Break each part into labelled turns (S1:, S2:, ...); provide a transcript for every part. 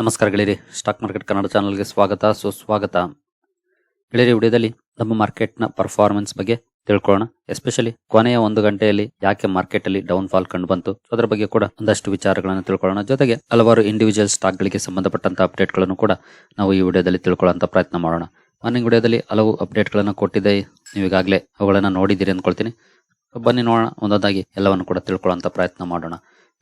S1: ನಮಸ್ಕಾರ ಗೆಳೆಯರಿ. Stock market Kannada ಚಾನಲ್ಗೆ ಸ್ವಾಗತ, ಸುಸ್ವಾಗತ. ಗೆಳೆಯರಿ ವಿಡಿಯೋದಲ್ಲಿ ನಮ್ಮ ಮಾರ್ಕೆಟ್ನ ಪರ್ಫಾರ್ಮೆನ್ಸ್ ಬಗ್ಗೆ ತಿಳ್ಕೊಳ್ಳೋಣ. ಎಸ್ಪೆಷಲಿ ಕೊನೆಯ ಒಂದು ಗಂಟೆಯಲ್ಲಿ ಯಾಕೆ ಮಾರ್ಕೆಟ್ ಅಲ್ಲಿ ಡೌನ್ ಫಾಲ್ ಕಂಡು ಬಂತು, ಅದರ ಬಗ್ಗೆ ಕೂಡ ಒಂದಷ್ಟು ವಿಚಾರಗಳನ್ನು ತಿಳ್ಕೊಳ್ಳೋಣ. ಜೊತೆಗೆ ಹಲವಾರು ಇಂಡಿವಿಜುವಲ್ ಸ್ಟಾಕ್ ಗಳಿಗೆ ಸಂಬಂಧಪಟ್ಟಂತ ಅಪ್ಡೇಟ್ಗಳನ್ನು ಕೂಡ ನಾವು ಈ ವಿಡಿಯೋದಲ್ಲಿ ತಿಳ್ಕೊಳ್ಳುವಂತ ಪ್ರಯತ್ನ ಮಾಡೋಣ. ಮಾರ್ನಿಂಗ್ ವಿಡಿಯೋದಲ್ಲಿ ಹಲವು ಅಪ್ಡೇಟ್ಗಳನ್ನು ಕೊಟ್ಟಿದ್ದೆ. ನೀವೀಗಾಗಲೇ ಅವುಗಳನ್ನ ನೋಡಿದ್ದೀರಿ ಅಂದ್ಕೊಳ್ತೀನಿ. ಬನ್ನಿ ನೋಡೋಣ, ಒಂದೊಂದಾಗಿ ಎಲ್ಲವನ್ನು ಕೂಡ ತಿಳ್ಕೊಳ್ಳೋಂಥ ಪ್ರಯತ್ನ ಮಾಡೋಣ.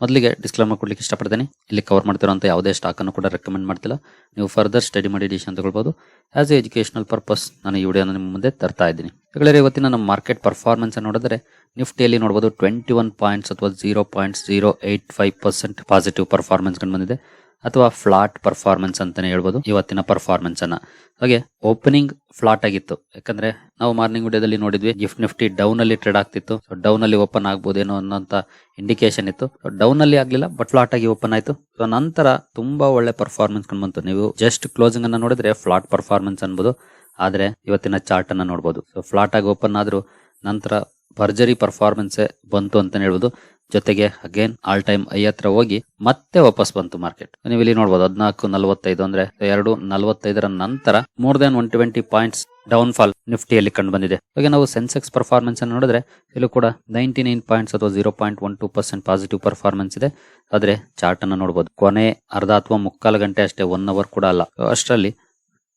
S1: ಮೊದಲಿಗೆ ಡಿಸ್ಕ್ಲೇಮರ್ ಕೊಡ್ಲಿಕ್ಕೆ ಇಷ್ಟಪಡ್ತೀನಿ. ಇಲ್ಲಿ ಕವರ್ ಮಾಡ್ತಿರೋಂಥ ಯಾವುದೇ ಸ್ಟಾಕನ್ನು ಕೂಡ ರೆಕಮೆಂಡ್ ಮಾಡ್ತಿಲ್ಲ. ನೀವು ಫರ್ದರ್ ಸ್ಟಡಿ ಮಾಡಿ ಅಂತ ಹೇಳ್ಬೋದು ಆಸ್ ಎ ಎಜುಕೇಷನಲ್ ಪರ್ಪಸ್ ನಾನು ಈ ವಿಡಿಯೋನ ನಿಮ್ಮ ಮುಂದೆ ತರ್ತಾ ಇದ್ದೀನಿ. ಹೇಳಿದ್ರೆ ಇವತ್ತಿನ ನಮ್ಮ ಮಾರ್ಕೆಟ್ ಪರ್ಫಾರ್ಮೆನ್ಸ್ ನೋಡಿದ್ರೆ ನಿಫ್ಟಿಯಲ್ಲಿ ನೋಡ್ಬೋದು ಟ್ವೆಂಟಿ ಒನ್ ಪಾಯಿಂಟ್ಸ್ ಅಥವಾ zero point zero eight five percent positive performance ಕಂಡು ಬಂದಿದೆ. ಅಥವಾ ಫ್ಲಾಟ್ ಪರ್ಫಾರ್ಮೆನ್ಸ್ ಅಂತಾನೆ ಹೇಳ್ಬೋದು. ಇವತ್ತಿನ ಪರ್ಫಾರ್ಮೆನ್ಸ್ ಅನ್ನ. ಹಾಗೆ ಓಪನಿಂಗ್ ಫ್ಲಾಟ್ ಆಗಿತ್ತು. ಯಾಕಂದ್ರೆ ನಾವು ಮಾರ್ನಿಂಗ್ ವಿಡಿಯೋದಲ್ಲಿ ನೋಡಿದ್ವಿ ಗಿಫ್ಟ್ ನಿಫ್ಟಿ ಡೌನ್ ಅಲ್ಲಿ ಟ್ರೇಡ್ ಆಗ್ತಿತ್ತು. ಡೌನ್ ಅಲ್ಲಿ ಓಪನ್ ಆಗ್ಬೋದೇನೋ ಅನ್ನೋಂತ ಇಂಡಿಕೇಶನ್ ಇತ್ತು. ಡೌನ್ ಅಲ್ಲಿ ಆಗ್ಲಿಲ್ಲ ಬಟ್ ಫ್ಲಾಟ್ ಆಗಿ ಓಪನ್ ಆಯ್ತು. ಸೊ ನಂತರ ತುಂಬಾ ಒಳ್ಳೆ ಪರ್ಫಾರ್ಮೆನ್ಸ್ ಕಂಡು ಬಂತು. ನೀವು ಜಸ್ಟ್ ಕ್ಲೋಸಿಂಗ್ ಅನ್ನ ನೋಡಿದ್ರೆ ಫ್ಲಾಟ್ ಪರ್ಫಾರ್ಮೆನ್ಸ್ ಅನ್ಬೋದು. ಆದ್ರೆ ಇವತ್ತಿನ ಚಾರ್ಟ್ ಅನ್ನ ನೋಡಬಹುದು ಸೊ ಫ್ಲಾಟ್ ಆಗಿ ಓಪನ್ ಆದ್ರೂ ನಂತರ ಭರ್ಜರಿ ಪರ್ಫಾರ್ಮೆನ್ಸ್ ಬಂತು ಅಂತಾನೆ ಹೇಳ್ಬೋದು. ಜೊತೆಗೆ ಅಗೇನ್ ಆಲ್ ಟೈಮ್ ಐ ಹತ್ರ ಹೋಗಿ ಮತ್ತೆ ವಾಪಸ್ ಬಂತು ಮಾರ್ಕೆಟ್ ನೀವು ಇಲ್ಲಿ ನೋಡಬಹುದು ಹದಿನಾಲ್ಕು, ನಲವತ್ತೈದು ಅಂದ್ರೆ ಎರಡು, ನಲವತ್ತೈದರ ನಂತರ more than one twenty points down fall ನಿಫ್ಟಿಯಲ್ಲಿ ಕಂಡು ಬಂದಿದೆ. ಹಾಗೆ ನಾವು ಸೆನ್ಸೆಕ್ಸ್ ಪರ್ಫಾರ್ಮೆನ್ಸ್ ಅನ್ನು ನೋಡಿದ್ರೆ ಇಲ್ಲೂ ಕೂಡ ನೈಂಟಿ ನೈನ್ ಪಾಯಿಂಟ್ಸ್ ಅಥವಾ zero point one two percent positive performance ಇದೆ. ಆದ್ರೆ ಚಾರ್ಟ್ ಅನ್ನು ನೋಡಬಹುದು ಕೊನೆ ಅರ್ಧ ಅಥವಾ ಮುಕ್ಕಾಲು ಗಂಟೆ ಅಷ್ಟೇ ಒನ್ ಅವರ್ ಕೂಡ ಅಲ್ಲ. ಅಷ್ಟರಲ್ಲಿ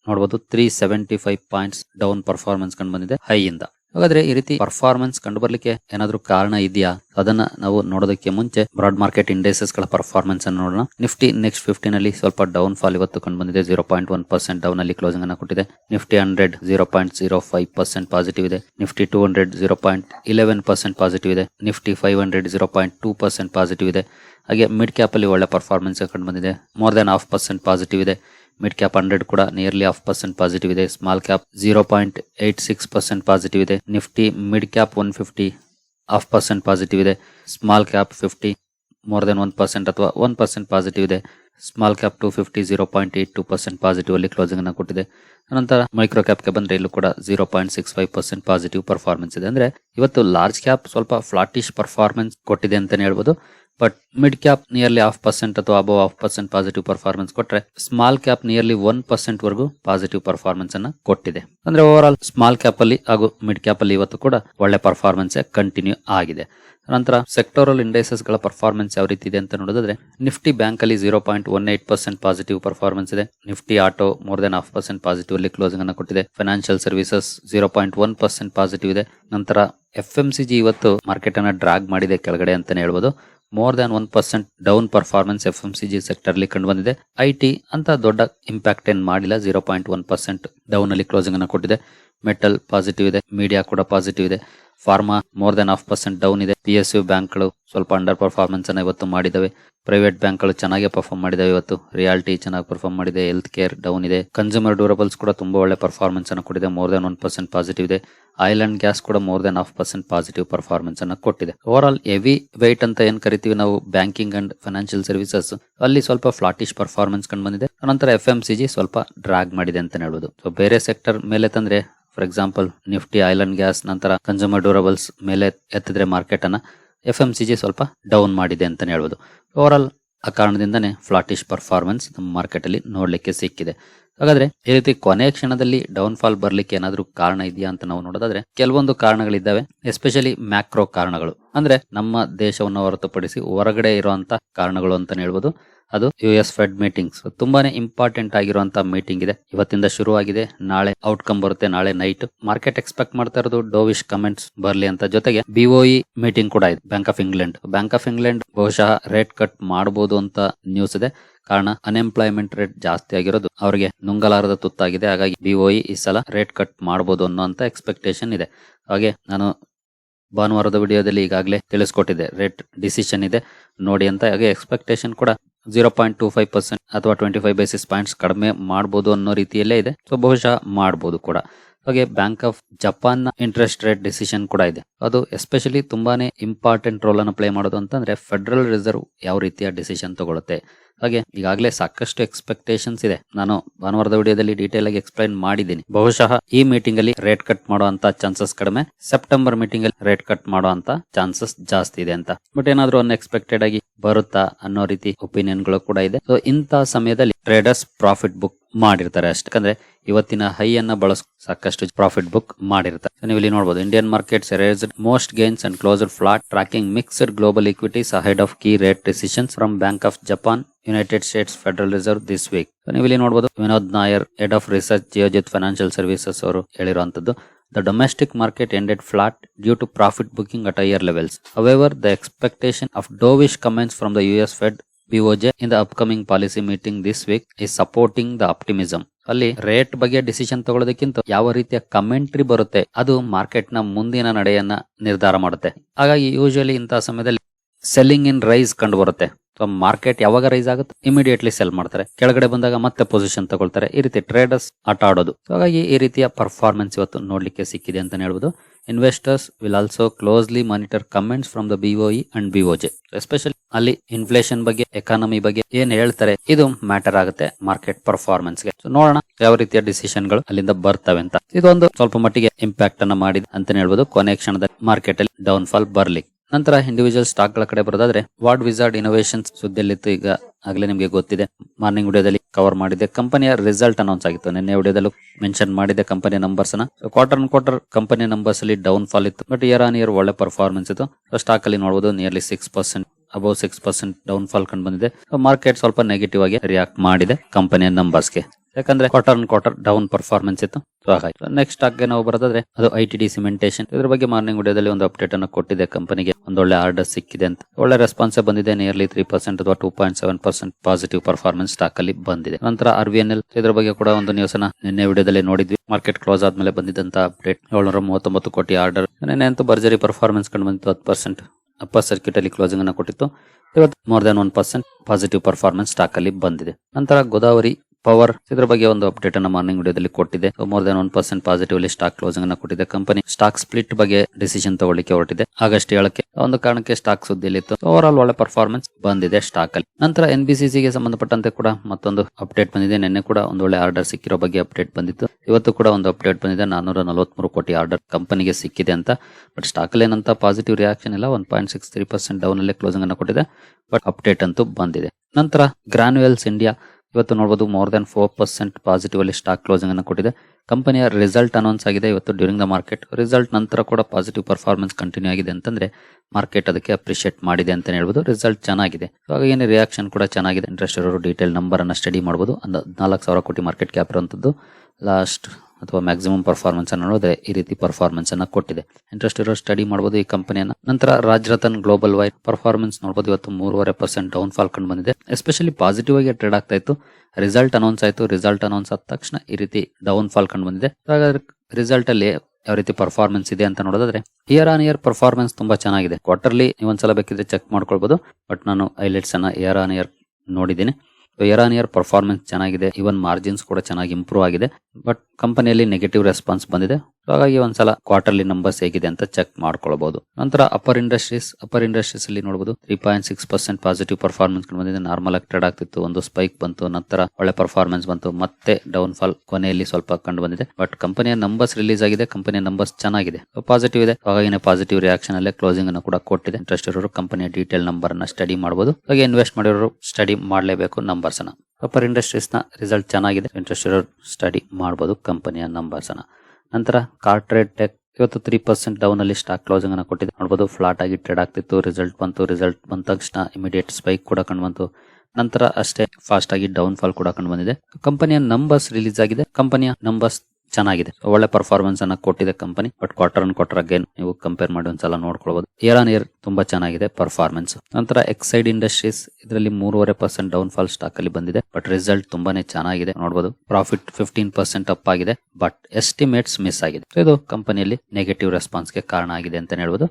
S1: ನೋಡಬಹುದು three seventy five points down performance ಕಂಡು ಬಂದಿದೆ ಹೈ ಇಂದ ಹಾಗಾದ್ರೆ ಈ ರೀತಿ ಪರ್ಫಾರ್ಮೆನ್ಸ್ ಕಂಡು ಬರ್ಲಿಕ್ಕೆ ಏನಾದ್ರೂ ಕಾರಣ ಇದೆಯಾ? ಅದನ್ನ ನಾವು ನೋಡೋದಕ್ಕೆ ಮುಂಚೆ ಬ್ರಾಡ್ ಮಾರ್ಕೆಟ್ ಇಂಡೆಕ್ಸಸ್ಗಳ ಪರ್ಫಾರ್ಮೆನ್ಸ್ ಅನ್ನು ನೋಡೋಣ. ನಿಫ್ಟಿ ನೆಕ್ಸ್ಟ್ ಫಿಫ್ಟೀನ್ ಅಲ್ಲಿ ಸ್ವಲ್ಪ ಡೌನ್ ಫಾಲ್ ಇವತ್ತು ಕಂಡು ಬಂದಿದೆ zero point one percent down ಅಲ್ಲಿ ಕ್ಲೋಸಿಂಗ್ ಅನ್ನು ಕೊಟ್ಟಿದೆ. Nifty hundred zero point zero five percent positive ಇದೆ. Nifty two hundred zero point eleven percent positive ಇದೆ. Nifty five hundred zero point two percent positive ಇದೆ. ಹಾಗೆ ಮಿಡ್ ಕ್ಯಾಪ್ ಅಲ್ಲಿ ಒಳ್ಳೆ performance ಕಂಡು ಬಂದಿದೆ more than half percent positive ಇದೆ. Mid cap hundred ಕೂಡ ನಿಯರ್ಲಿ ಹಾಫ್ ಪರ್ಸೆಂಟ್ ಪಾಸಿಟಿವ್ ಇದೆ. Small cap zero point eight six percent positive ಇದೆ. Nifty mid cap one fifty half percent positive ಇದೆ. Small cap fifty more than one percent ಅಥವಾ one percent positive ಇದೆ. Small cap two fifty zero point eight two percent positive ಅಲ್ಲಿ closing ಅನ್ನು ಕೊಟ್ಟಿದೆ. ನಂತರ micro ಕ್ಯಾಪ್ಗೆ ಬಂದ್ರೆ ಇಲ್ಲೂ ಕೂಡ zero point six five percent positive performance ಇದೆ. ಅಂದ್ರೆ ಇವತ್ತು ಲಾರ್ಜ್ ಕ್ಯಾಪ್ ಸ್ವಲ್ಪ ಫ್ಲಾಟಿಶ್ ಪರ್ಫಾರ್ಮೆನ್ಸ್ ಕೊಟ್ಟಿದೆ ಅಂತಾನೆ ಹೇಳ್ಬೋದು. But mid cap nearly half percent ಅಥವಾ above half percent positive performance ಕೊಟ್ಟರೆ small cap nearly one percent ವರೆಗೂ ಪಾಸಿಟಿವ್ ಪರ್ಫಾರ್ಮೆನ್ಸ್ ಅನ್ನ ಕೊಟ್ಟಿದೆ. ಅಂದ್ರೆ ಓವರ್ ಆಲ್ ಸ್ಮಾಲ್ ಕ್ಯಾಪ್ ಅಲ್ಲಿ ಹಾಗೂ ಮಿಡ್ ಕ್ಯಾಪ್ ಅಲ್ಲಿ ಇವತ್ತು ಕೂಡ ಒಳ್ಳೆ ಪರ್ಫಾರ್ಮೆನ್ಸ್ ಕಂಟಿನ್ಯೂ ಆಗಿದೆ. ನಂತರ ಸೆಕ್ಟೋರಲ್ ಇಂಡೈಸಸ್ಗಳ ಪರ್ಫಾರ್ಮೆನ್ಸ್ ಯಾವ ರೀತಿ ಇದೆ ಅಂತ ನೋಡಿದ್ರೆ ನಿಫ್ಟಿ ಬ್ಯಾಂಕ್ ಅಲ್ಲಿ zero point one eight percent positive performance ಇದೆ. Nifty auto more than half percent positive ಅಲ್ಲಿ ಕ್ಲೋಸಿಂಗ್ ಅನ್ನು ಕೊಟ್ಟಿದೆ. Financial services zero point one percent positive ಇದೆ. ನಂತರ ಎಫ್ ಎಂ ಸಿ ಜಿ ಇವತ್ತು ಮಾರ್ಕೆಟ್ ಅನ್ನ ಡ್ರಾಗ್ ಮಾಡಿದೆ ಕೆಳಗಡೆ ಅಂತಾನೆ ಹೇಳ್ಬೋದು. More than one percent down performance F M C G sector ಅಲ್ಲಿ ಕಂಡು ಬಂದಿದೆ. ಐ ಟಿ ಅಂತ ದೊಡ್ಡ ಇಂಪ್ಯಾಕ್ಟ್ ಏನ್ ಮಾಡಿಲ್ಲ. Zero point one percent down ಅಲ್ಲಿ ಕ್ಲೋಸಿಂಗ್ ಅನ್ನು ಕೊಟ್ಟಿದೆ. ಮೆಟಲ್ ಪಾಸಿಟಿವ್ ಇದೆ. ಮೀಡಿಯಾ ಕೂಡ ಪಾಸಿಟಿವ್ ಇದೆ. Pharma more than half percent down ಇದೆ. ಪಿ ಎಸ್ ಯು ಬ್ಯಾಂಕ್ಗಳು ಸ್ವಲ್ಪ ಅಂಡರ್ ಪರ್ಫಾರ್ಮೆನ್ಸ್ ಅನ್ನ ಇವತ್ತು ಮಾಡಿದವೆ. ಪ್ರೈವೇಟ್ ಬ್ಯಾಂಕ್ಗಳು ಚೆನ್ನಾಗಿ ಪರ್ಫಾರ್ಮ್ ಮಾಡಿದವೆ ಇವತ್ತು. ರಿಯಾಲಿಟಿ ಚೆನ್ನಾಗಿ ಪರ್ಫಾರ್ಮ್ ಮಾಡಿದೆ. ಹೆಲ್ತ್ ಕೇರ್ ಡೌನ್ ಇದೆ. ಕನ್ಸ್ಯೂಮರ್ ಡ್ಯೂರಬಲ್ಸ್ ಕೂಡ ತುಂಬಾ ಒಳ್ಳೆ ಪರ್ಫಾರ್ಮೆನ್ಸ್ ಅನ್ನು ಕೊಟ್ಟಿದೆ. More than one percent positive ಇದೆ. ಆಯಿಲ್ ಗ್ಯಾಸ್ ಕೂಡ more than half percent positive performance ಅನ್ನ ಕೊಟ್ಟಿದೆ. ಓವರ್ ಆಲ್ ಹೆವಿ ವೈಟ್ ಅಂತ ಏನ್ ಕರಿತೀವಿ ನಾವು? Banking and financial services. ಅಲ್ಲಿ ಸ್ವಲ್ಪ ಫ್ಲಾಟಿಶ್ ಪರ್ಫಾರ್ಮೆನ್ಸ್ ಕಂಡು ಬಂದಿದೆ. ನಂತರ ಎಫ್ ಎಂ ಸಿ ಜಿ ಸ್ವಲ್ಪ ಡ್ರಾಗ್ ಮಾಡಿದೆ ಅಂತ ಹೇಳ್ಬೋದು. ಸೊ ಬೇರೆ ಸೆಕ್ಟರ್ ಮೇಲೆ ತಂದ್ರೆ for example Nifty and gas ನಂತರ ಕನ್ಸ್ಯೂಮರ್ ಡ್ಯೂರಬಲ್ಸ್ ಮೇಲೆ ಎತ್ತಿದ್ರೆ ಮಾರ್ಕೆಟ್ ಅನ್ನ ಎಫ್ ಎಂ ಸಿ ಜಿ ಸ್ವಲ್ಪ ಡೌನ್ ಮಾಡಿದೆ ಅಂತಲೇ ಹೇಳ್ಬೋದು. ಓವರ್ ಆಲ್ ಆ ಕಾರಣದಿಂದನೇ ಫ್ಲಾಟಿಶ್ ಪರ್ಫಾರ್ಮೆನ್ಸ್ ನಮ್ಮ ಮಾರ್ಕೆಟ್ ಅಲ್ಲಿ ನೋಡ್ಲಿಕ್ಕೆ ಸಿಕ್ಕಿದೆ. ಹಾಗಾದ್ರೆ, ಈ ರೀತಿ ಕೊನೆಯ ಕ್ಷಣದಲ್ಲಿ ಡೌನ್ ಫಾಲ್ ಬರ್ಲಿಕ್ಕೆ ಏನಾದರೂ ಕಾರಣ ಇದೆಯಾ ಅಂತ ನಾವು ನೋಡೋದಾದ್ರೆ, ಕೆಲವೊಂದು ಕಾರಣಗಳಿದ್ದಾವೆ ಎಸ್ಪೆಷಲಿ ಮ್ಯಾಕ್ರೋ ಕಾರಣಗಳು. ಅಂದ್ರೆ, ನಮ್ಮ ದೇಶವನ್ನು ಹೊರತುಪಡಿಸಿ ಹೊರಗಡೆ ಇರುವಂತಹ ಕಾರಣಗಳು ಅಂತಾನೆ ಹೇಳ್ಬೋದು. ಅದು ಯು ಎಸ್ ಫೆಡ್ ಮೀಟಿಂಗ್ಸ್ ತುಂಬಾನೇ ಇಂಪಾರ್ಟೆಂಟ್ ಆಗಿರುವಂತ ಮೀಟಿಂಗ್ ಇದೆ. ಇವತ್ತಿಂದ ಶುರುವಾಗಿದೆ. ನಾಳೆ ಔಟ್ಕಮ್ ಬರುತ್ತೆ. ನಾಳೆ ನೈಟ್ ಮಾರ್ಕೆಟ್ ಎಕ್ಸ್ಪೆಕ್ಟ್ ಮಾಡ್ತಾ ಇರೋದು ಡೋವಿಶ್ ಕಮೆಂಟ್ಸ್ ಬರ್ಲಿ ಅಂತ. ಜೊತೆಗೆ ಬಿಒಇ ಮೀಟಿಂಗ್ ಕೂಡ ಇದೆ. Bank of England bank of England ಬಹುಶಃ ರೇಟ್ ಕಟ್ ಮಾಡಬಹುದು ಅಂತ ನ್ಯೂಸ್ ಇದೆ. ಕಾರಣ ಅನ್ಎಂಪ್ಲಾಯ್ಮೆಂಟ್ ರೇಟ್ ಜಾಸ್ತಿ ಆಗಿರೋದು ಅವರಿಗೆ ನುಂಗಲಾರದ ತುತ್ತಾಗಿದೆ. ಹಾಗಾಗಿ ಬಿಒಇ ಈ ಸಲ ರೇಟ್ ಕಟ್ ಮಾಡಬಹುದು ಅನ್ನೋಂತ ಎಕ್ಸ್ಪೆಕ್ಟೇಷನ್ ಇದೆ. ಹಾಗೆ ನಾನು ಭಾನುವಾರದ ವಿಡಿಯೋದಲ್ಲಿ ಈಗಾಗಲೇ ತಿಳಿಸ್ಕೊಟ್ಟಿದ್ದೆ. ರೇಟ್ ಡಿಸಿಷನ್ ಇದೆ. ನೋಡಿ ಅಂತ ಹಾಗೆ ಎಕ್ಸ್ಪೆಕ್ಟೇಷನ್ ಕೂಡ zero point two five percent ಅಥವಾ ಟ್ವೆಂಟಿ ಫೈವ್ ಬೇಸಿಸ್ ಪಾಯಿಂಟ್ಸ್ ಕಡಿಮೆ ಮಾಡಬಹುದು ಅನ್ನೋ ರೀತಿಯಲ್ಲೇ ಇದೆ. ಸೊ ಬಹುಶಃ ಮಾಡಬಹುದು ಕೂಡ. ಹಾಗೆ ಬ್ಯಾಂಕ್ ಆಫ್ ಜಪಾನ್ನ ಇಂಟ್ರೆಸ್ಟ್ ರೇಟ್ ಡಿಸಿಷನ್ ಕೂಡ ಇದೆ. ಅದು ಎಸ್ಪೆಷಲಿ ತುಂಬಾನೇ ಇಂಪಾರ್ಟೆಂಟ್ ರೋಲ್ ಅನ್ನು ಪ್ಲೇ ಮಾಡೋದು ಅಂತಂದ್ರೆ ಫೆಡರಲ್ ರಿಸರ್ವ್ ಯಾವ ರೀತಿಯ ಡಿಸಿಷನ್ ತಗೊಳುತ್ತೆ. ಹಾಗೆ ಈಗಾಗಲೇ ಸಾಕಷ್ಟು ಎಕ್ಸ್ಪೆಕ್ಟೇಷನ್ಸ್ ಇದೆ. ನಾನು ಭಾನುವಾರದ ವಿಡಿಯೋದಲ್ಲಿ ಡೀಟೇಲ್ ಆಗಿ ಎಕ್ಸ್ಪ್ಲೈನ್ ಮಾಡಿದ್ದೀನಿ. ಬಹುಶಃ ಈ ಮೀಟಿಂಗ್ ಅಲ್ಲಿ ರೇಟ್ ಕಟ್ ಮಾಡುವಂತ ಚಾನ್ಸಸ್ ಕಡಿಮೆ ಸೆಪ್ಟೆಂಬರ್ ಮೀಟಿಂಗ್ ಅಲ್ಲಿ ರೇಟ್ ಕಟ್ ಮಾಡುವಂತ ಚಾನ್ಸಸ್ ಜಾಸ್ತಿ ಇದೆ ಅಂತ. ಬಟ್ ಏನಾದ್ರೂ ಅನ್ಎಕ್ಸ್ಪೆಕ್ಟೆಡ್ ಆಗಿ ಬರುತ್ತಾ ಅನ್ನೋ ರೀತಿ ಒಪಿನಿಯನ್ಗಳು ಕೂಡ ಇದೆ. ಸೊ ಇಂತಹ ಸಮಯದಲ್ಲಿ ಟ್ರೇಡರ್ಸ್ ಪ್ರಾಫಿಟ್ ಬುಕ್ ಮಾಡಿರ್ತಾರೆ ಅಷ್ಟೇ. ಯಾಕಂದ್ರೆ ಇವತ್ತಿನ ಹೈ ಅನ್ನ ಬಳಸ್ ಸಾಕಷ್ಟು ಪ್ರಾಫಿಟ್ ಬುಕ್ ಮಾಡಿರ್ತಾರೆ. ನೀವು ಇಲ್ಲಿ ನೋಡಬಹುದು Indian markets most gains and closed flat tracking mixed global equities ahead of key rate decisions from bank of Japan United States Federal Reserve this week ನೀವು ಇಲ್ಲಿ ನೋಡಬಹುದು Vinod Nair head of research Geojit financial services ಅವರು ಹೇಳಿರುವಂತದ್ದು The domestic market ended flat due to profit booking at higher levels. However, the expectation of dovish comments from the US Fed BOJ in the upcoming policy meeting this week is supporting the optimism. ಅಲ್ಲಿ rate ಬಗ್ಗೆ decision ತಗೊಳ್ಳೋದಕ್ಕಿಂತ ಯಾವ ರೀತಿಯ commentary ಬರುತ್ತೆ, ಅದು ಮಾರ್ಕೆಟ್ನ ಮುಂದಿನ ನಡೆಯನ್ನ ನಿರ್ಧಾರ ಮಾಡುತ್ತೆ. ಹಾಗಾಗಿ ಯೂಶಲಿ ಇಂತಹ ಸಮಯದಲ್ಲಿ ಸೆಲ್ಲಿಂಗ್ ಇನ್ ರೈಸ್ ಕಂಡು ಬರುತ್ತೆ. ಮಾರ್ಕೆಟ್ ಯಾವಾಗ ರೈಸ್ ಆಗುತ್ತೆ? ಇಮಿಡಿಯೇಟ್ಲಿ ಸೆಲ್ ಮಾಡ್ತಾರೆ. ಕೆಳಗಡೆ ಬಂದಾಗ ಮತ್ತೆ ಪೊಸಿಷನ್ ತಗೊಳ್ತಾರೆ. ಈ ರೀತಿ ಟ್ರೇಡರ್ಸ್ ಆಟ ಆಡೋದು. ಹಾಗಾಗಿ ಈ ರೀತಿಯ ಪರ್ಫಾರ್ಮೆನ್ಸ್ ಇವತ್ತು ನೋಡ್ಲಿಕ್ಕೆ ಸಿಕ್ಕಿದೆ ಅಂತ ಹೇಳ್ಬೋದು. Investors will also closely monitor comments from the BOE and BOJ especially ಅಲ್ಲಿ ಇನ್ಫ್ಲೇಷನ್ ಬಗ್ಗೆ ಎಕಾನಮಿ ಬಗ್ಗೆ ಏನ್ ಹೇಳ್ತಾರೆ, ಇದು ಮ್ಯಾಟರ್ ಆಗುತ್ತೆ ಮಾರ್ಕೆಟ್ ಪರ್ಫಾರ್ಮೆನ್ಸ್ಗೆ. ನೋಡೋಣ ಯಾವ ರೀತಿಯ ಡಿಸಿಷನ್ಗಳು ಅಲ್ಲಿಂದ ಬರ್ತವೆ ಅಂತ. ಇದೊಂದು ಸ್ವಲ್ಪ ಮಟ್ಟಿಗೆ ಇಂಪ್ಯಾಕ್ಟ್ ಅನ್ನ ಮಾಡಿದೆ ಅಂತ ಹೇಳ್ಬೋದು. ಕೊನೆ ಕ್ಷಣದ ಮಾರ್ಕೆಟ್ ಅಲ್ಲಿ ಡೌನ್ ಫಾಲ್ ಬರ್ಲಿ. ನಂತರ ಇಂಡಿವಿಜುವಲ್ ಸ್ಟಾಕ್ಗಳ ಕಡೆ ಬರೋದಾದ್ರೆ ವಾರ್ಡ್ ವಿಸಾರ್ಡ್ ಇನೋವೇಷನ್ಸ್ ಸುದ್ದಿಯಲ್ಲಿತ್ತು. ಈಗ ಆಗ್ಲೇ ನಿಮಗೆ ಗೊತ್ತಿದೆ. ಮಾರ್ನಿಂಗ್ ವಿಡಿಯೋದಲ್ಲಿ ಕವರ್ ಮಾಡಿದೆ ಕಂಪನಿಯ ರಿಸಲ್ಟ್ ಅನೌನ್ಸ್ ಆಗಿತ್ತು. ನಿನ್ನೆ ವಿಡಿಯೋದಲ್ಲೂ ಮೆನ್ಷನ್ ಮಾಡಿದೆ ಕಂಪನಿ ನಂಬರ್ಸ್ನ ಕ್ವಾರ್ಟರ್ ಕ್ವಾರ್ಟರ್ ಕಂಪನಿ ನಂಬರ್ಸ್ ಅಲ್ಲಿ ಡೌನ್ ಫಾಲ್ ಇತ್ತು. ಬಟ್ ಇಯರ್ ಆನ್ ಇಯರ್ ಒಳ್ಳೆ ಪರ್ಫಾರ್ಮೆನ್ಸ್ ಇತ್ತು. ಸ್ಟಾಕ್ ಅಲ್ಲಿ ನೋಡಬಹುದು nearly six percent above six percent down fall ಕಂಡು ಬಂದಿದೆ. ಮಾರ್ಕೆಟ್ ಸ್ವಲ್ಪ ನೆಗೆಟಿವ್ ಆಗಿ ರಿಯಾಕ್ಟ್ ಮಾಡಿದೆ ಕಂಪನಿಯ ನಂಬರ್ಸ್ಗೆ ಯಾಕಂದ್ರೆ ಕ್ವಾರ್ಟರ್ ಕ್ವಾರ್ಟರ್ ಡೌನ್ ಪರ್ಫಾರ್ಮೆನ್ಸ್ ಇತ್ತು. ಸೊ ಹಾಗಾಗಿ ನೆಕ್ಸ್ಟ್ ಸ್ಟಾಕ್ ನಾವು ಬರೋದಾದ್ರೆ ಅದು ಐ ಟಿ ಡಿ ಸಿಮೆಂಟೇಷನ್ ಇದ್ರ ಬಗ್ಗೆ ಮಾರ್ನಿಂಗ್ ವಿಡಿಯೋದಲ್ಲಿ ಒಂದು ಅಪ್ಡೇಟ್ ಅನ್ನು ಕೊಟ್ಟಿದೆ ಕಂಪನಿಗೆ ಒಂದೊಳ್ಳೆ ಆರ್ಡರ್ ಸಿಕ್ಕಿದೆ ಅಂತ. ಒಳ್ಳೆ ರೆಸ್ಪಾನ್ಸ್ ಬಂದಿದೆ. ನಿಯರ್ಲಿ ತ್ರೀ ಪರ್ಸೆಂಟ್ ಅಥವಾ two point seven percent positive performance stock ಅಲ್ಲಿ ಬಂದಿದೆ. ನಂತರ ಆರ್ ವಿ ಎನ್ ಎಲ್ ಇದ್ರ ಬಗ್ಗೆ ಕೂಡ ಒಂದು ನ್ಯೂಸ್ ಅನ್ನ ನಿನ್ನೆ ವಿಡಿಯೋದಲ್ಲಿ ನೋಡಿದ್ವಿ. ಮಾರ್ಕೆಟ್ ಕ್ಲೋಸ್ ಆದ್ಮೇಲೆ ಬಂದಿದ್ದಂತ ಅಪ್ಡೇಟ್ ಏಳ್ನೂರ ಮೂವತ್ತೊಂಬತ್ತು ಕೋಟಿ ಆರ್ಡರ್ ನಿನ್ನೆ ಅಂತೂ ಭರ್ಜರಿ ಪರ್ಫಾರ್ಮೆನ್ಸ್ ಕಂಡು ಬಂದಿತ್ತು. ಹತ್ತು ಪರ್ಸೆಂಟ್ ಅಪ್ಪರ್ ಸರ್ಕ್ಯೂಟ್ ಅಲ್ಲಿ ಕ್ಲೋಸಿಂಗ್ ಅನ್ನು ಕೊಟ್ಟಿತ್ತು. ಇವತ್ತು more than one percent positive performance stock ಅಲ್ಲಿ ಬಂದಿದೆ. ನಂತರ ಗೋದಾವರಿ ಪವರ್ ಇದರ ಬಗ್ಗೆ ಒಂದು ಅಪ್ಡೇಟ್ ಅನ್ನ ಮಾರ್ನಿಂಗ್ ವಿಡಿಯೋದಲ್ಲಿ ಕೊಟ್ಟಿದೆ more than one percent positive ಅಲ್ಲಿ ಸ್ಟಾಕ್ ಕ್ಲೋಸಿಂಗ್ ಅನ್ನ ಕೊಟ್ಟಿದೆ ಕಂಪನಿ ಸ್ಟಾಕ್ ಸ್ಪ್ಲಿಟ್ ಬಗ್ಗೆ ಡಿಸಿಷನ್ ತಗೊಳ್ಳಿಕ್ಕೆ ಹೊರಟಿದೆ. ಆಗಸ್ಟ್ ಏಳಕ್ಕೆ ಒಂದು ಕಾರಣಕ್ಕೆ ಸ್ಟಾಕ್ ಸುದ್ದಿಯಲ್ಲಿ ಇತ್ತು ಓವರ್ ಆಲ್ ಒಳ್ಳೆ ಪರ್ಫಾರ್ಮೆನ್ಸ್ ಬಂದಿದೆ ಸ್ಟಾಕ್ ಅಲ್ಲಿ. ನಂತರ ಎನ್ ಬಿ ಗೆ ಸಂಬಂಧಪಟ್ಟಂತೆ ಕೂಡ ಮತ್ತೊಂದು ಅಪ್ಡೇಟ್ ಬಂದಿದೆ. ನಿನ್ನೆ ಕೂಡ ಒಂದು ಒಳ್ಳೆ ಆರ್ಡರ್ ಸಿಕ್ಕಿರೋ ಬಗ್ಗೆ ಅಪ್ಡೇಟ್ ಬಂದಿತ್ತು. ಇವತ್ತು ಕೂಡ ಒಂದು ಅಪ್ಡೇಟ್ ಬಂದಿದೆ. ನಾನೂರ ನಲವತ್ಮೂರು ಕೋಟಿ ಆರ್ಡರ್ ಕಂಪನಿಗೆ ಸಿಕ್ಕಿದೆ ಅಂತ. ಬಟ್ ಸ್ಟಾಕ್ ಅಲ್ಲಿ ಏನಂತ ಪಾಸಿಟಿವ್ ರಿಯಾಕ್ಷನ್ ಇಲ್ಲ. One point six three percent down ಅಲ್ಲೇ ಕ್ಲೋಸಿಂಗ್ ಅನ್ನು ಕೊಟ್ಟಿದೆ. ಬಟ್ ಅಪ್ಡೇಟ್ ಅಂತೂ ಬಂದಿದೆ. ನಂತರ ಗ್ರಾನ್ಯುಯಲ್ಸ್ ಇಂಡಿಯಾ ಇವತ್ತು ನೋಡಬಹುದು more than four percent positive ಅಲ್ಲಿ ಸ್ಟಾಕ್ ಕ್ಲೋಸಿಂಗ್ ಅನ್ನು ಕೊಟ್ಟಿದೆ. ಕಂಪನಿಯ ರಿಸಲ್ಟ್ ಅನೌನ್ಸ್ ಆಗಿದೆ. ಇವತ್ತು ಡ್ಯೂರಿಂಗ್ ದ ಮಾರ್ಕೆಟ್ ರಿಸಲ್ಟ್ ನಂತರ ಕೂಡ ಪಾಸಿಟಿವ್ ಪರ್ಫಾರ್ಮೆನ್ಸ್ ಕಂಟಿನ್ಯೂ ಆಗಿದೆ ಅಂತಂದ್ರೆ ಮಾರ್ಕೆಟ್ ಅದಕ್ಕೆ ಅಪ್ರಿಷಿಯೇಟ್ ಮಾಡಿದೆ ಅಂತ ಹೇಳ್ಬೋದು. ರಿಸಲ್ಟ್ ಚೆನ್ನಾಗಿದೆ. ಇವಾಗ ಏನು ರಿಯಾಕ್ಷನ್ ಕೂಡ ಚೆನ್ನಾಗಿದೆ. ಇಂಟ್ರೆಸ್ಟ್ ಇರೋರು ಡೀಟೇಲ್ ನಂಬರ್ ಅನ್ನ ಸ್ಟಡಿ ಮಾಡಬಹುದು ಒಂದು ಹದಿನಾಲ್ಕು ಸಾವಿರ ಕೋಟಿ ಮಾರ್ಕೆಟ್ ಕ್ಯಾಪ್ ಇರುವಂತದ್ದು. ಲಾಸ್ಟ್ ಅಥವಾ ಮ್ಯಾಕ್ಸಿಮಮ್ ಪರ್ಫಾರ್ಮೆನ್ಸ್ ಅನ್ನು ನೋಡಿದ್ರೆ ಈ ರೀತಿ ಪರ್ಫಾರ್ಮೆನ್ಸ್ ಅನ್ನ ಕೊಟ್ಟಿದೆ. ಇಂಟ್ರೆಸ್ಟ್ ಇರೋ ಸ್ಟಡಿ ಮಾಡಬಹುದು ಈ ಕಂಪನಿಯನ್ನ ನಂತರ ರಾಜರತನ್ ಗ್ಲೋಬಲ್ ವೈಡ್ ಪರ್ಫಾರ್ಮೆನ್ಸ್ ನೋಡಬಹುದು ಇವತ್ತು ಮೂರುವರೆ ಪರ್ಸೆಂಟ್ ಡೌನ್ ಫಾಲ್ ಕಂಡು ಬಂದಿದೆ. ಎಸ್ಪೆಷಲಿ ಪಾಸಿಟಿವ್ ಆಗಿ ಟ್ರೇಡ್ ಆಗ್ತಾ ಇತ್ತು. ರಿಸಲ್ಟ್ ಅನೌನ್ಸ್ ಆಯಿತು. ರಿಸಲ್ಟ್ ಅನೌನ್ಸ್ ಆದ ತಕ್ಷಣ ಈ ರೀತಿ ಡೌನ್ ಫಾಲ್ ಕಂಡು ಬಂದಿದೆ. ಹಾಗಾದ್ರೆ ರಿಸಲ್ಟ್ ಅಲ್ಲಿ ಯಾವ ರೀತಿ ಪರ್ಫಾರ್ಮೆನ್ಸ್ ಇದೆ ಅಂತ ನೋಡೋದಾದ್ರೆ ಇಯರ್ ಆನ್ ಇಯರ್ ಪರ್ಫಾರ್ಮೆನ್ಸ್ ತುಂಬಾ ಚೆನ್ನಾಗಿದೆ. ಕ್ವಾರ್ಟರ್ಲಿ ಒಂದ್ಸಲ ಬೇಕಿದ್ರೆ ಚೆಕ್ ಮಾಡ್ಕೊಳ್ಬಹುದು ಬಟ್ ನಾನು ಹೈಲೈಟ್ಸ್ ಅನ್ನ ಇಯರ್ ಆನ್ ಇಯರ್ ನೋಡಿದ್ದೀನಿ. ಇಯರ್ ಆನ್ ಇಯರ್ ಪರ್ಫಾರ್ಮೆನ್ಸ್ ಚೆನ್ನಾಗಿದೆ. ಇವನ್ ಮಾರ್ಜಿನ್ಸ್ ಕೂಡ ಚೆನ್ನಾಗಿ ಇಂಪ್ರೂವ್ ಆಗಿದೆ. ಬಟ್ ಕಂಪನಿಯಲ್ಲಿ ನೆಗೆಟಿವ್ ರೆಸ್ಪಾನ್ಸ್ ಬಂದಿದೆ. ಹಾಗಾಗಿ ಒಂದ್ಸಲ ಕ್ವಾರ್ಟರ್ಲಿ ನಂಬರ್ಸ್ ಹೇಗಿದೆ ಅಂತ ಚೆಕ್ ಮಾಡ್ಕೊಳ್ಬಹುದು ನಂತರ ಅಪರ್ ಇಂಡಸ್ಟ್ರೀಸ್ ಅಪರ್ ಇಂಡಸ್ಟ್ರೀಸ್ ಅಲ್ಲಿ ನೋಡಬಹುದು three point six percent positive performance ಬಂದಿದೆ. ನಾರ್ಮಲ್ ಆಗಿ ಟ್ರೇಡ್ ಆಗ್ತಿತ್ತು. ಒಂದು ಸ್ಪೈಕ್ ಬಂತು. ನಂತರ ಒಳ್ಳೆ ಪರ್ಫಾರ್ಮೆನ್ಸ್ ಬಂತು. ಮತ್ತೆ ಡೌನ್ ಫಾಲ್ ಕೊನೆಯಲ್ಲಿ ಸ್ವಲ್ಪ ಕಂಡು ಬಂದಿದೆ. ಬಟ್ ಕಂಪನಿಯ ನಂಬರ್ಸ್ ರಿಲೀಸ್ ಆಗಿದೆ. ಕಂಪನಿಯ ನಂಬರ್ಸ್ ಚೆನ್ನಾಗಿದೆ. ಪಾಸಿಟಿವ್ ಇದೆ. ಹಾಗಾಗಿ ಪಾಸಿಟಿವ್ ರಿಯಾಕ್ಷನ್ ಅಲ್ಲೇ ಕ್ಲೋಸಿಂಗ್ ಅನ್ನು ಕೂಡ ಕೊಟ್ಟಿದೆ. ಇಂಟ್ರೆಸ್ಟ್ ಇರೋರು ಕಂಪನಿಯ ಡೀಟೇಲ್ ನಂಬರ್ ಅನ್ನ ಸ್ಟಡಿ ಮಾಡಬಹುದು ಹಾಗೆ ಇನ್ವೆಸ್ಟ್ ಮಾಡಿರೋರು ಸ್ಟಡಿ ಮಾಡಲೇಬೇಕು ನಂಬರ್ಸ್ ಅನ್ನ. ಅಪರ್ ಇಂಡಸ್ಟ್ರೀಸ್ನ ರಿಸಲ್ಟ್ ಚೆನ್ನಾಗಿದೆ. ಇಂಟ್ರೆಸ್ಟ್ ಇರೋರು ಸ್ಟಡಿ ಮಾಡಬಹುದು ಕಂಪನಿಯ ನಂಬರ್ಸ್ ಅನ್ನ. ನಂತರ ಕಾರ್ಟ್ರೇಟ್ ಟೆಕ್ ಇವತ್ತು ತ್ರೀ ಪರ್ಸೆಂಟ್ ಡೌನ್ ಅಲ್ಲಿ ಸ್ಟಾಕ್ ಕ್ಲೋಸಿಂಗ್ ಅನ್ನ ಕೊಟ್ಟಿದೆ. ನೋಡಬಹುದು ಫ್ಲಾಟ್ ಆಗಿ ಟ್ರೇಡ್ ಆಗ್ತಿತ್ತು ರಿಸಲ್ಟ್ ಬಂತು ರಿಸಲ್ಟ್ ಬಂದ ತಕ್ಷಣ ಇಮಿಡಿಯೇಟ್ ಸ್ಪೈಕ್ ಕೂಡ ಕಂಡು ಬಂತು ನಂತರ ಅಷ್ಟೇ ಫಾಸ್ಟ್ ಆಗಿ ಡೌನ್ ಫಾಲ್ ಕೂಡ ಕಂಡು ಬಂದಿದೆ ಕಂಪನಿಯ ನಂಬರ್ಸ್ ರಿಲೀಸ್ ಆಗಿದೆ. ಕಂಪನಿಯ ನಂಬರ್ಸ್ ಚೆನ್ನಾಗಿದೆ. ಒಳ್ಳೆ ಪರ್ಫಾರ್ಮೆನ್ಸ್ ಅನ್ನ ಕೊಟ್ಟಿದೆ company but quarter on quarter again ನೀವು ಕಂಪೇರ್ ಮಾಡಿ ಒಂದ್ಸಲ ನೋಡ್ಕೊಳ್ಬಹುದು ಇಯರ್ ಆನ್ ಇಯರ್ ತುಂಬಾ ಚೆನ್ನಾಗಿದೆ ಪರ್ಫಾರ್ಮೆನ್ಸ್ ನಂತರ ಎಕ್ಸೈಡ್ ಇಂಡಸ್ಟ್ರೀಸ್ ಇದರಲ್ಲಿ ಮೂರುವರೆ ಪರ್ಸೆಂಟ್ ಡೌನ್ ಫಾಲ್ ಸ್ಟಾಕ್ ಅಲ್ಲಿ ಬಂದಿದೆ. ಬಟ್ ರಿಸಲ್ಟ್ ತುಂಬಾನೇ ಚೆನ್ನಾಗಿದೆ. ನೋಡಬಹುದು ಪ್ರಾಫಿಟ್ ಫಿಫ್ಟೀನ್ ಪರ್ಸೆಂಟ್ ಅಪ್ ಆಗಿದೆ. ಬಟ್ ಎಸ್ಟಿಮೇಟ್ಸ್ ಮಿಸ್ ಆಗಿದೆ. ಇದು ಕಂಪನಿಯಲ್ಲಿ ನೆಗೆಟಿವ್ ರೆಸ್ಪಾನ್ಸ್ಗೆ ಕಾರಣ ಆಗಿದೆ ಅಂತ ಹೇಳ್ಬೋದು.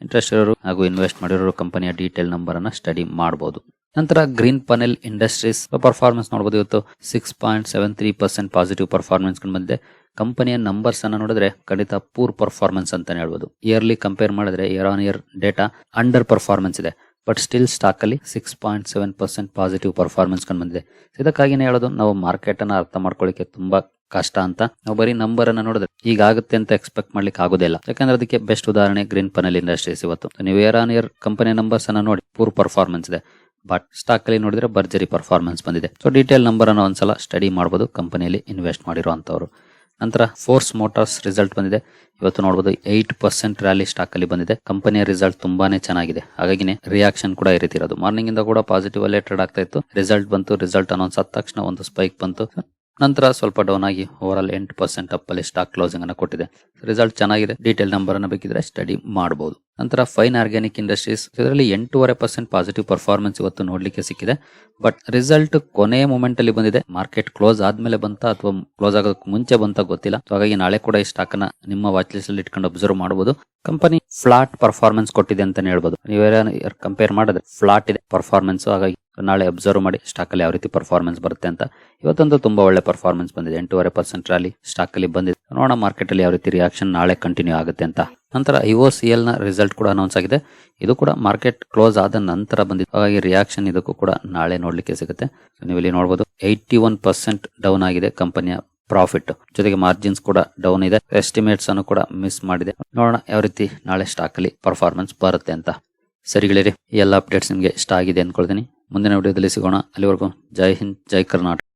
S1: ಇಂಟ್ರೆಸ್ಟ್ ಇರೋರು ಹಾಗೂ ಇನ್ವೆಸ್ಟ್ ಮಾಡಿರೋರು ಕಂಪನಿಯ ಡೀಟೇಲ್ ನಂಬರ್ ಅನ್ನ ಸ್ಟಡಿ ಮಾಡಬಹುದು ನಂತರ ಗ್ರೀನ್ ಪನೆಲ್ ಇಂಡಸ್ಟ್ರೀಸ್ ಪರ್ಫಾರ್ಮೆನ್ಸ್ ನೋಡಬಹುದು ಇವತ್ತು. Six point seven three percent positive performance ಬಂದಿದೆ. ಕಂಪನಿಯ ನಂಬರ್ಸ್ ಅನ್ನ ನೋಡಿದ್ರೆ ಖಂಡಿತ ಪೂರ್ ಪರ್ಫಾರ್ಮೆನ್ಸ್ ಅಂತಾನೆ ಹೇಳ್ಬೋದು. ಇಯರ್ಲಿ ಕಂಪೇರ್ ಮಾಡಿದ್ರೆ year on year data under performance ಇದೆ. ಬಟ್ ಸ್ಟಿಲ್ ಸ್ಟಾಕ್ ಅಲ್ಲಿ six point seven percent positive performance ಕಂಡು ಬಂದಿದೆ. ಇದಕ್ಕಾಗಿನೇ ಹೇಳೋದು ನಾವು ಮಾರ್ಕೆಟ್ ಅನ್ನ ಅರ್ಥ ಮಾಡ್ಕೊಳ್ಳಿಕ್ಕೆ ತುಂಬಾ ಕಷ್ಟ ಅಂತ ನಾವು ಬರೀ ನಂಬರ್ ಅನ್ನ ನೋಡಿದ್ರೆ ಈಗ ಆಗುತ್ತೆ ಅಂತ ಎಕ್ಸ್ಪೆಕ್ಟ್ ಮಾಡ್ಲಿಕ್ಕೆ ಆಗೋದಿಲ್ಲ ಯಾಕಂದ್ರೆ ಅದಕ್ಕೆ ಬೆಸ್ಟ್ ಉದಾಹರಣೆ ಗ್ರೀನ್ ಪನೆಲ್ ಇಂಡಸ್ಟ್ರೀಸ್ ಇವತ್ತು ನೀವು year on year company numbers ಅನ್ನ ನೋಡಿ ಪೂರ್ ಪರ್ಫಾರ್ಮೆನ್ಸ್ ಇದೆ. ಬಟ್ ಸ್ಟಾಕ್ ಅಲ್ಲಿ ನೋಡಿದ್ರೆ ಭರ್ಜರಿ ಪರ್ಫಾರ್ಮೆನ್ಸ್ ಬಂದಿದೆ. ಸೊ ಡೀಟೇಲ್ ನಂಬರ್ ಅನ್ನು ಒಂದ್ಸಲ ಸ್ಟಡಿ ಮಾಡಬಹುದು ಕಂಪನಿಯಲ್ಲಿ ಇನ್ವೆಸ್ಟ್ ಮಾಡಿರುವಂತವ್ರು ನಂತರ ಫೋರ್ಸ್ ಮೋಟಾರ್ಸ್ ರಿಸಲ್ಟ್ ಬಂದಿದೆ. ಇವತ್ತು ನೋಡಬಹುದು ಏಟ್ ಪರ್ಸೆಂಟ್ ರ್ಯಾಲಿ ಸ್ಟಾಕ್ ಅಲ್ಲಿ ಬಂದಿದೆ. ಕಂಪನಿಯ ರಿಸಲ್ಟ್ ತುಂಬಾನೇ ಚೆನ್ನಾಗಿದೆ. ಹಾಗಾಗಿನೇ ರಿಯಾಕ್ಷನ್ ಕೂಡ ಈ ರೀತಿ ಇರೋದು ಮಾರ್ನಿಂಗ್ ಇಂದ ಕೂಡ ಪಾಸಿಟಿವ್ ಅಲ್ಲೇ ಟ್ರೇಡ್ ಆಗ್ತಾ ಇತ್ತು. ರಿಸಲ್ಟ್ ಬಂತು ರಿಸಲ್ಟ್ ಅನೌನ್ಸ್ ಆದ ತಕ್ಷಣ ಒಂದು ಸ್ಪೈಕ್ ಬಂತು. ನಂತರ ಸ್ವಲ್ಪ ಡೌನ್ ಆಗಿ ಓವರ್ ಆಲ್ ಎಂಟು ಪರ್ಸೆಂಟ್ ಅಪ್ ಅಲ್ಲಿ ಸ್ಟಾಕ್ ಕ್ಲೋಸಿಂಗ್ ಅನ್ನು ಕೊಟ್ಟಿದೆ. ರಿಸಲ್ಟ್ ಚೆನ್ನಾಗಿದೆ. ಡೀಟೇಲ್ ನಂಬರ್ ಅನ್ನು ಬೇಕಿದ್ರೆ ಸ್ಟಡಿ ಮಾಡಬಹುದು ನಂತರ ಫೈನ್ ಆರ್ಗ್ಯಾನಿಕ್ ಇಂಡಸ್ಟ್ರೀಸ್ ಇದರಲ್ಲಿ ಎಂಟೂವರೆ ಪರ್ಸೆಂಟ್ ಪಾಸಿಟಿವ್ ಪರ್ಫಾರ್ಮೆನ್ಸ್ ಇವತ್ತು ನೋಡ್ಲಿಕ್ಕೆ ಸಿಕ್ಕಿದೆ. ಬಟ್ ರಿಸಲ್ಟ್ ಕೊನೆಯ ಮೂಮೆಂಟ್ ಅಲ್ಲಿ ಬಂದಿದೆ. ಮಾರ್ಕೆಟ್ ಕ್ಲೋಸ್ ಆದ್ಮೇಲೆ ಬಂತ ಅಥವಾ ಕ್ಲೋಸ್ ಆಗೋದಕ್ಕೆ ಮುಂಚೆ ಬಂತ ಗೊತ್ತಿಲ್ಲ. ಹಾಗಾಗಿ ನಾಳೆ ಕೂಡ ಈ ಸ್ಟಾಕ್ನ ನಿಮ್ಮ ವಾಚ್ ಲಿಸ್ಟ್ ಅಲ್ಲಿ ಇಟ್ಕೊಂಡು ಅಬ್ಸರ್ವ್ ಮಾಡಬಹುದು ಕಂಪನಿ ಫ್ಲಾಟ್ ಪರ್ಫಾರ್ಮೆನ್ಸ್ ಕೊಟ್ಟಿದೆ ಅಂತಾನೆ ಹೇಳ್ಬೋದು. ನೀವೇನಾದ್ರು ಕಂಪೇರ್ ಮಾಡಿದ್ರೆ ಫ್ಲಾಟ್ ಇದೆ ಪರ್ಫಾರ್ಮೆನ್ಸ್ ಹಾಗಾಗಿ ನಾಳೆ ಅಬ್ಸರ್ವ್ ಮಾಡಿ ಸ್ಟಾಕ್ ಅಲ್ಲಿ ಯಾವ ರೀತಿ ಪರ್ಫಾರ್ಮೆನ್ಸ್ ಬರುತ್ತೆ ಅಂತ. ಇವತ್ತೊಂದು ತುಂಬಾ ಒಳ್ಳೆ ಪರ್ಫಾರ್ಮೆನ್ಸ್ ಬಂದಿದೆ. ಎಂಟೂವರೆ ಪರ್ಸೆಂಟ್ ರ್ಯಾಲಿ ಸ್ಟಾಕ್ ಅಲ್ಲಿ ಬಂದಿದೆ. ನೋಡೋಣ ಮಾರ್ಕೆಟ್ ಅಲ್ಲಿ ಯಾವ ರೀತಿ ರಿಯಾಕ್ಷನ್ ನಾಳೆ ಕಂಟಿನ್ಯೂ ಆಗುತ್ತೆ ಅಂತ. ನಂತರ ಐಒ ಸಿ ಎಲ್ನ ರಿಸಲ್ಟ್ ಕೂಡ ಅನೌನ್ಸ್ ಆಗಿದೆ. ಇದು ಕೂಡ ಮಾರ್ಕೆಟ್ ಕ್ಲೋಸ್ ಆದ ನಂತರ ಬಂದಿದೆ. ಹಾಗಾಗಿ ರಿಯಾಕ್ಷನ್ ಇದಕ್ಕೂ ಕೂಡ ನಾಳೆ ನೋಡ್ಲಿಕ್ಕೆ ಸಿಗುತ್ತೆ. ನೀವು ಇಲ್ಲಿ ನೋಡಬಹುದು ಏಯ್ಟಿ ಒನ್ ಪರ್ಸೆಂಟ್ ಡೌನ್ ಆಗಿದೆ ಕಂಪನಿಯ ಪ್ರಾಫಿಟ್ ಜೊತೆಗೆ ಮಾರ್ಜಿನ್ಸ್ ಕೂಡ ಡೌನ್ ಇದೆ. ಎಸ್ಟಿಮೇಟ್ಸ್ ಅನ್ನು ಕೂಡ ಮಿಸ್ ಮಾಡಿದೆ. ನೋಡೋಣ ಯಾವ ರೀತಿ ನಾಳೆ ಸ್ಟಾಕ್ ಅಲ್ಲಿ ಪರ್ಫಾರ್ಮೆನ್ಸ್ ಬರುತ್ತೆ ಅಂತ. ಸರಿಗಳಿರಿ ಎಲ್ಲ ಅಪ್ಡೇಟ್ಸ್ ನಿಮಗೆ ಇಷ್ಟ ಆಗಿದೆ ಅನ್ಕೊಳ್ತೀನಿ. ಮುಂದಿನ ವಿಡಿಯೋದಲ್ಲಿ ಸಿಗೋಣ. ಅಲ್ಲಿವರೆಗೂ ಜೈ ಹಿಂದ್, ಜೈ ಕರ್ನಾಟಕ.